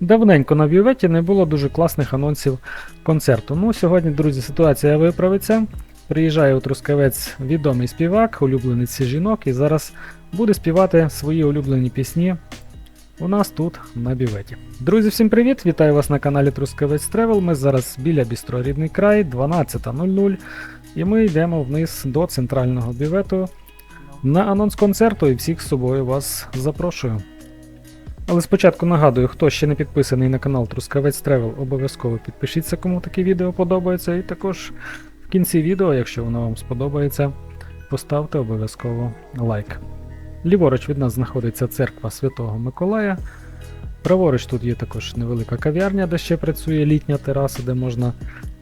Давненько на бюветі не було дуже класних анонсів концерту. Ну, сьогодні, друзі, ситуація виправиться. Приїжджає у Трускавець відомий співак, улюбленець жінок, і зараз буде співати свої улюблені пісні у нас тут на бюветі. Друзі, всім привіт! Вітаю вас на каналі Трускавець Тревел. Ми зараз біля Бістро Рідний край, 12.00. І ми йдемо вниз до центрального бювету на анонс концерту і всіх з собою вас запрошую. Але спочатку нагадую, хто ще не підписаний на канал Трускавець Тревел, обов'язково підпишіться, кому таке відео подобається. І також в кінці відео, якщо воно вам сподобається, поставте обов'язково лайк. Ліворуч від нас знаходиться церква Святого Миколая. Праворуч тут є також невелика кав'ярня, де ще працює літня тераса, де можна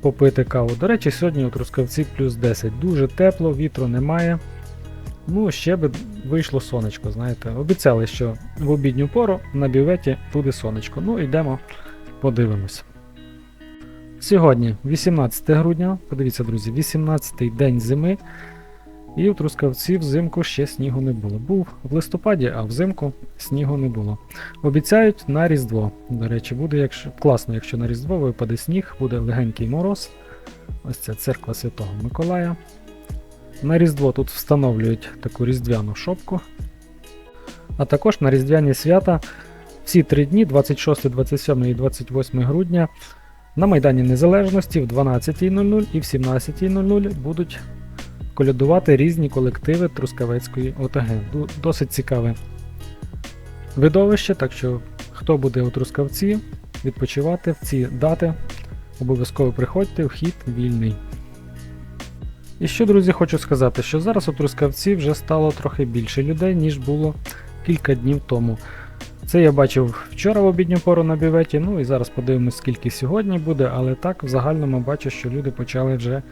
попити каву. До речі, сьогодні у Трускавці плюс 10. Дуже тепло, вітру немає. Ну, ще би вийшло сонечко, знаєте. Обіцяли, що в обідню пору на бюветі буде сонечко. Ну, йдемо, подивимось. Сьогодні 18 грудня, подивіться, друзі, 18-й день зими. І у Трускавці взимку ще снігу не було. Був в листопаді, а взимку снігу не було. Обіцяють на Різдво. До речі, буде якщо, класно, якщо на Різдво випаде сніг, буде легенький мороз. Ось це церква Святого Миколая. На Різдво тут встановлюють таку різдвяну шопку. А також на Різдвяні свята всі три дні, 26, 27 і 28 грудня, на Майдані Незалежності в 12.00 і в 17.00 будуть колядувати різні колективи Трускавецької ОТГ. Досить цікаве видовище, так що хто буде у Трускавці відпочивати в ці дати, обов'язково приходьте, вхід вільний. І що, друзі, хочу сказати, що зараз у Трускавці вже стало трохи більше людей, ніж було кілька днів тому. Це я бачив вчора в обідню пору на бюветі, ну і зараз подивимось, скільки сьогодні буде, але так в загальному бачу, що люди почали вже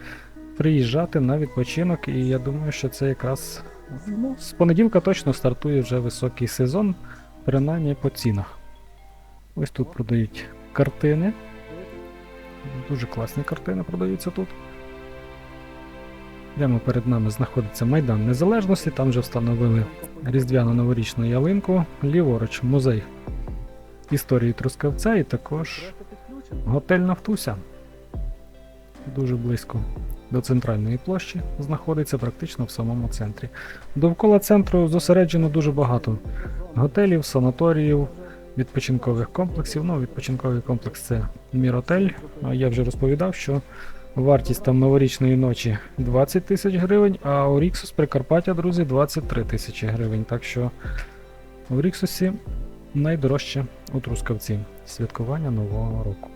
приїжджати на відпочинок, і я думаю, що це якраз ну, з понеділка точно стартує вже високий сезон, принаймні по цінах. Ось тут продають картини. Дуже класні картини продаються тут. Прямо перед нами знаходиться Майдан Незалежності, там вже встановили різдвяну новорічну ялинку, ліворуч музей історії Трускавця і також готель Нафтуся. Дуже близько до центральної площі знаходиться практично в самому центрі. Довкола центру зосереджено дуже багато готелів, санаторіїв, відпочинкових комплексів. Ну, відпочинковий комплекс це Міротель. Я вже розповідав, що вартість там новорічної ночі 20 тисяч гривень, а у Ріксус Прикарпаття, друзі, 23 тисячі гривень. Так що у Ріксусі найдорожче у Трускавці святкування Нового року.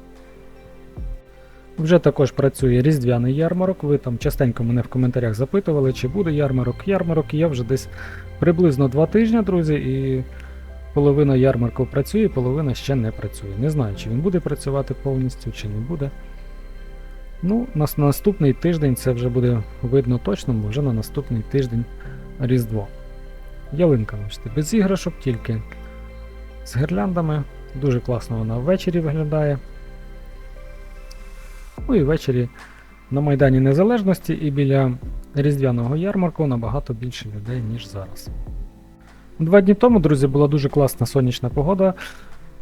Вже також працює різдвяний ярмарок. Ви там частенько мене в коментарях запитували, чи буде ярмарок. Ярмарок є вже десь приблизно два тижні, друзі, і половина ярмарку працює, половина ще не працює. Не знаю, чи він буде працювати повністю, чи не буде. Ну, на наступний тиждень це вже буде видно точно, бо вже на наступний тиждень Різдво. Ялинка, бачите, без іграшок, тільки з гірляндами. Дуже класно вона ввечері виглядає. Ну і ввечері на Майдані Незалежності і біля Різдвяного ярмарку набагато більше людей, ніж зараз. Два дні тому, друзі, була дуже класна сонячна погода.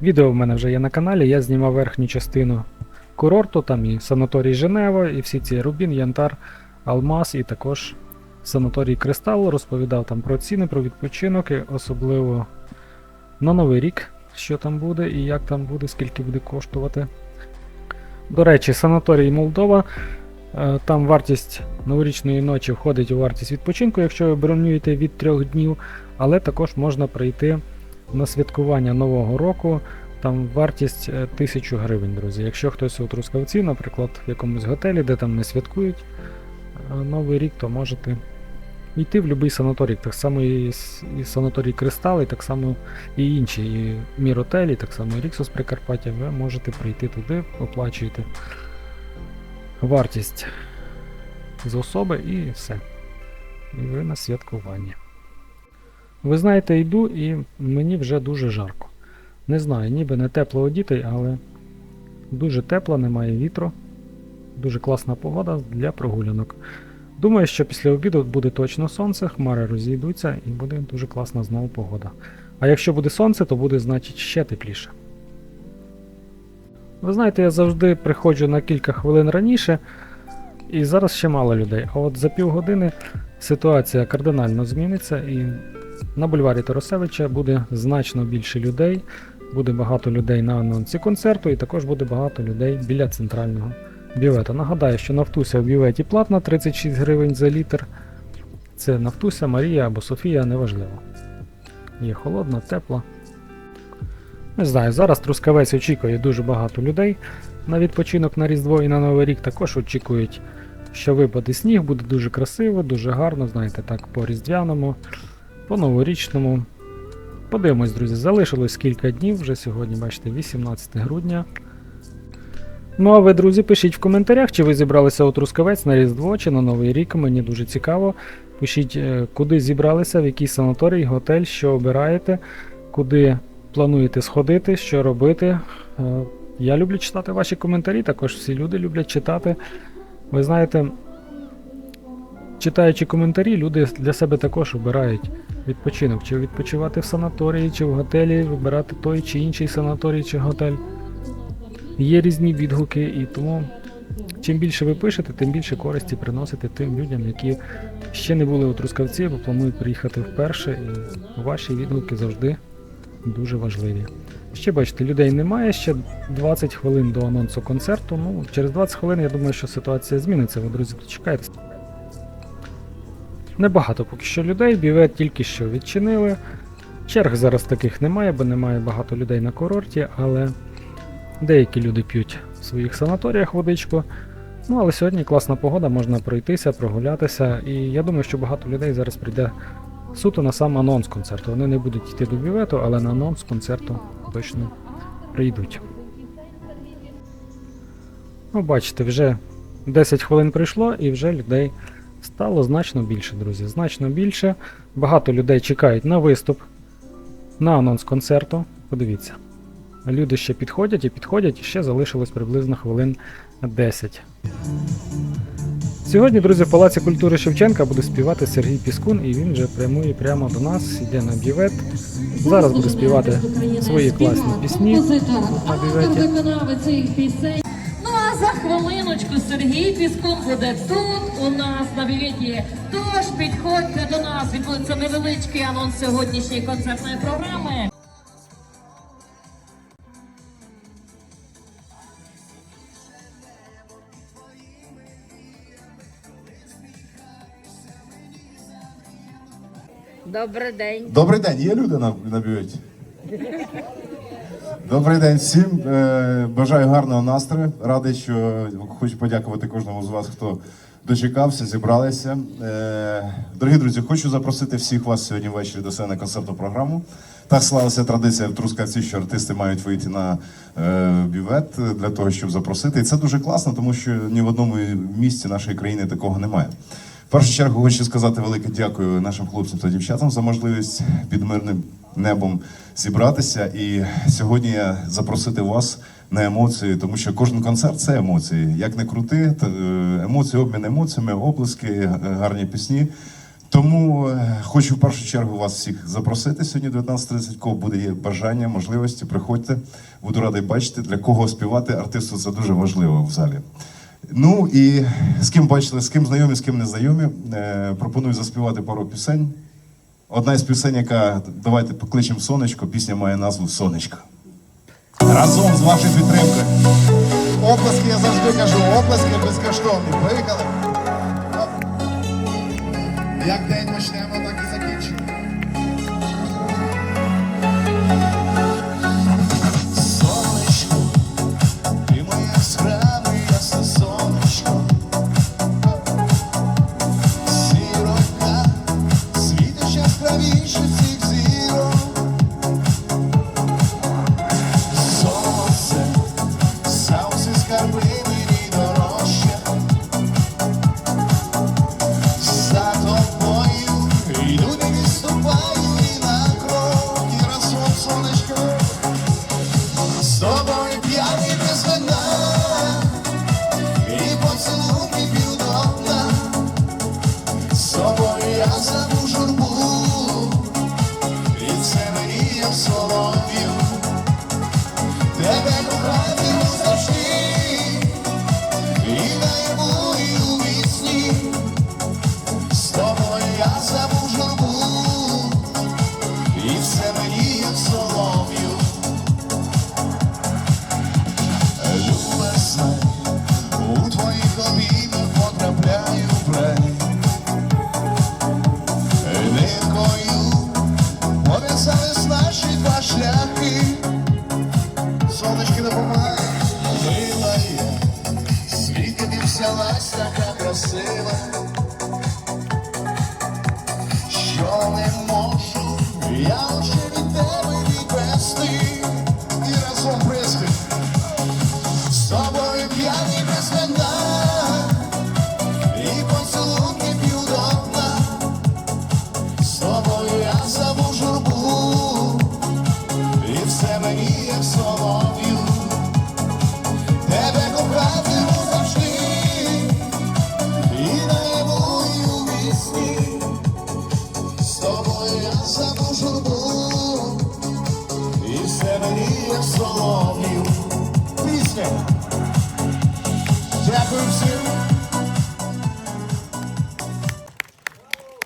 Відео в мене вже є на каналі, я знімав верхню частину курорту, там і санаторій Женева, і всі ці Рубін, Янтар, Алмаз, і також санаторій Кристал. Розповідав там про ціни, про відпочинок, і особливо на Новий рік, що там буде і як там буде, скільки буде коштувати. До речі, санаторій Молдова. е, Там вартість новорічної ночі входить у вартість відпочинку, якщо ви бронюєте від трьох днів, але також можна прийти на святкування Нового року. Там вартість е, 1000 гривень, друзі. Якщо хтось у Трускавці, наприклад, в якомусь готелі, де там не святкують е, Новий рік, то можете йти в будь-який санаторій. Так само і, санаторій Кристал, і так само і інші, і Міротель, і так само і Ріксос Прикарпаття. Ви можете прийти туди, оплачуєте вартість з особи і все. І ви на святкуванні. Ви знаєте, йду і мені вже дуже жарко. Не знаю, ніби не тепло одітий, але дуже тепло, немає вітру. Дуже класна погода для прогулянок. Думаю, що після обіду буде точно сонце, хмари розійдуться і буде дуже класна знову погода. А якщо буде сонце, то буде значить ще тепліше. Ви знаєте, я завжди приходжу на кілька хвилин раніше, і зараз ще мало людей. А от за півгодини ситуація кардинально зміниться, і на бульварі Тарасевича буде значно більше людей. Буде багато людей на анонсі концерту, і також буде багато людей біля центрального бювета. Нагадаю, що Нафтуся в бюветі платна 36 гривень за літр. Це Нафтуся, Марія або Софія, неважливо. Є холодна, тепла. Не знаю, зараз Трускавець очікує дуже багато людей на відпочинок на Різдво і на Новий рік. Також очікують, що випаде сніг, буде дуже красиво, дуже гарно, знаєте, так, по різдвяному, по новорічному. Подивимось, друзі, залишилось кілька днів, вже сьогодні, бачите, 18 грудня. Ну а ви, друзі, пишіть в коментарях, чи ви зібралися у Трускавець на Різдво чи на Новий рік. Мені дуже цікаво. Пишіть, е, куди зібралися, в який санаторій, готель, що обираєте, куди плануєте сходити, що робити. Е, Я люблю читати ваші коментарі, також всі люди люблять читати. Ви знаєте, читаючи коментарі, люди для себе також обирають відпочинок, чи відпочивати в санаторії, чи в готелі, вибирати той чи інший санаторій чи готель. Є різні відгуки, і тому чим більше ви пишете, тим більше користі приносите тим людям, які ще не були у Трускавці або планують приїхати вперше, і ваші відгуки завжди дуже важливі. Ще бачите, людей немає, ще 20 хвилин до анонсу концерту. Ну, через 20 хвилин я думаю, що ситуація зміниться. Ви, друзі, дочекайтеся. Небагато поки що людей, бівет тільки що відчинили. Черг зараз таких немає, бо немає багато людей на курорті, але деякі люди п'ють в своїх санаторіях водичку. Ну, але сьогодні класна погода, можна пройтися, прогулятися, і я думаю, що багато людей зараз прийде суто на сам анонс концерту. Вони не будуть йти до бювету, але на анонс концерту точно прийдуть. Ну, бачите, вже 10 хвилин пройшло і вже людей стало значно більше, друзі. Значно більше. Багато людей чекають на виступ, на анонс концерту. Подивіться. Люди ще підходять і підходять, і ще залишилось приблизно хвилин 10. Сьогодні, друзі, в Палаці культури Шевченка буде співати Сергій Піскун, і він вже прямує прямо до нас, йде на бювет. Зараз буде співати свої класні пісні. На автор а за хвилиночку Сергій Піскун буде тут у нас на бюветі. Тож підходьте до нас. Відбудеться невеличкий анонс сьогоднішньої концертної програми. Добрий день. Добрий день, є люди на, на бюветі? Добрий день всім. Е, бажаю гарного настрою. Радий, що хочу подякувати кожному з вас, хто дочекався, зібралися. Е, дорогі друзі, хочу запросити всіх вас сьогодні ввечері до себе на концертну програму. Так склалася традиція в Трускавці, що артисти мають вийти на е, бювет для того, щоб запросити. І це дуже класно, тому що ні в одному місці нашої країни такого немає. В першу чергу хочу сказати велике дякую нашим хлопцям та дівчатам за можливість під мирним небом зібратися. І сьогодні я запросити вас на емоції, тому що кожен концерт це емоції. Як не крути, то, е, емоції, обмін емоціями, оплески, е, гарні пісні. Тому е, хочу в першу чергу вас всіх запросити сьогодні 19.30. Кого буде є бажання, можливості, приходьте. Буду радий бачити, для кого співати артисту це дуже важливо в залі. Ну і з ким бачили, з ким знайомі, з ким не знайомі. Пропоную заспівати пару пісень. Одна із пісень, яка давайте покличемо сонечко, пісня має назву Сонечко. Разом з вашою підтримкою. Оплески, я завжди кажу, оплески безкоштовні. Поїхали. Як день почнемо, сонечки допомагай, мила є, звідки ти взялась така красива,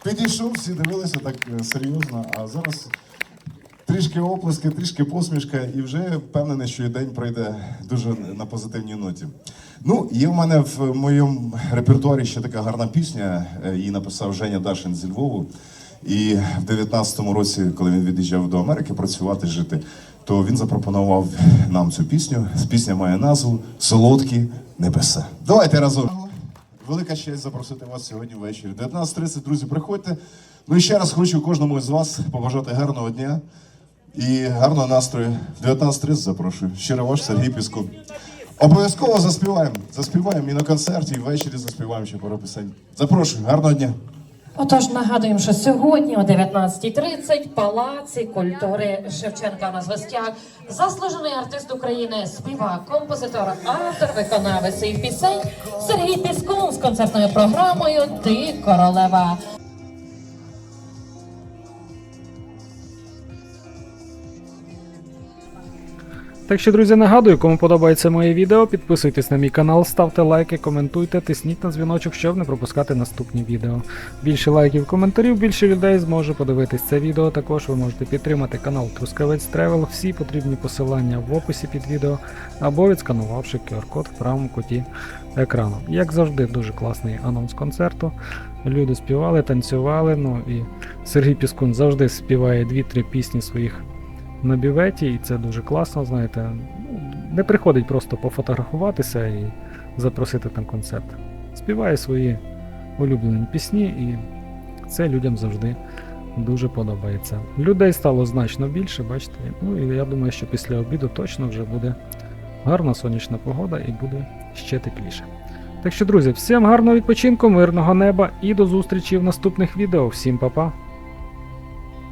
Підійшов, всі дивилися так е, серйозно, а зараз трішки оплески, трішки посмішка, і вже впевнений, що і день пройде дуже на позитивній ноті. Ну, є в мене в моєму репертуарі ще така гарна пісня. е, Її написав Женя Дашин зі Львову. І в 19-му році, коли він від'їжджав до Америки працювати, жити, то він запропонував нам цю пісню. Пісня має назву Солодкі небеса. Давайте разом. Велика честь запросити вас сьогодні ввечері. 19.30, друзі, приходьте. Ну і ще раз хочу кожному з вас побажати гарного дня і гарного настрою. В 19.30 запрошую. Щиро ваш Сергій Піскун. Обов'язково заспіваємо. Заспіваємо і на концерті, і ввечері заспіваємо ще пару пісень. Запрошую, гарного дня. Отож, нагадуємо, що сьогодні о 19.30 в Палаці культури Шевченка на гостях заслужений артист України, співак, композитор, автор, виконавець і пісень Сергій Піскун з концертною програмою Ти королева. Так що, друзі, нагадую, кому подобається моє відео, підписуйтесь на мій канал, ставте лайки, коментуйте, тисніть на дзвіночок, щоб не пропускати наступні відео. Більше лайків, коментарів, більше людей зможе подивитись це відео. Також ви можете підтримати канал Трускавець Тревел. Всі потрібні посилання в описі під відео або відсканувавши QR-код в правому куті екрану. Як завжди, дуже класний анонс концерту. Люди співали, танцювали. Ну і Сергій Піскун завжди співає 2-3 пісні своїх на бюветі, і це дуже класно, знаєте. Не приходить просто пофотографуватися і запросити на концерт. Співає свої улюблені пісні, і це людям завжди дуже подобається. Людей стало значно більше, бачите. Ну і я думаю, що після обіду точно вже буде гарна сонячна погода і буде ще тепліше. Так що, друзі, всім гарного відпочинку, мирного неба і до зустрічі в наступних відео. Всім па-па!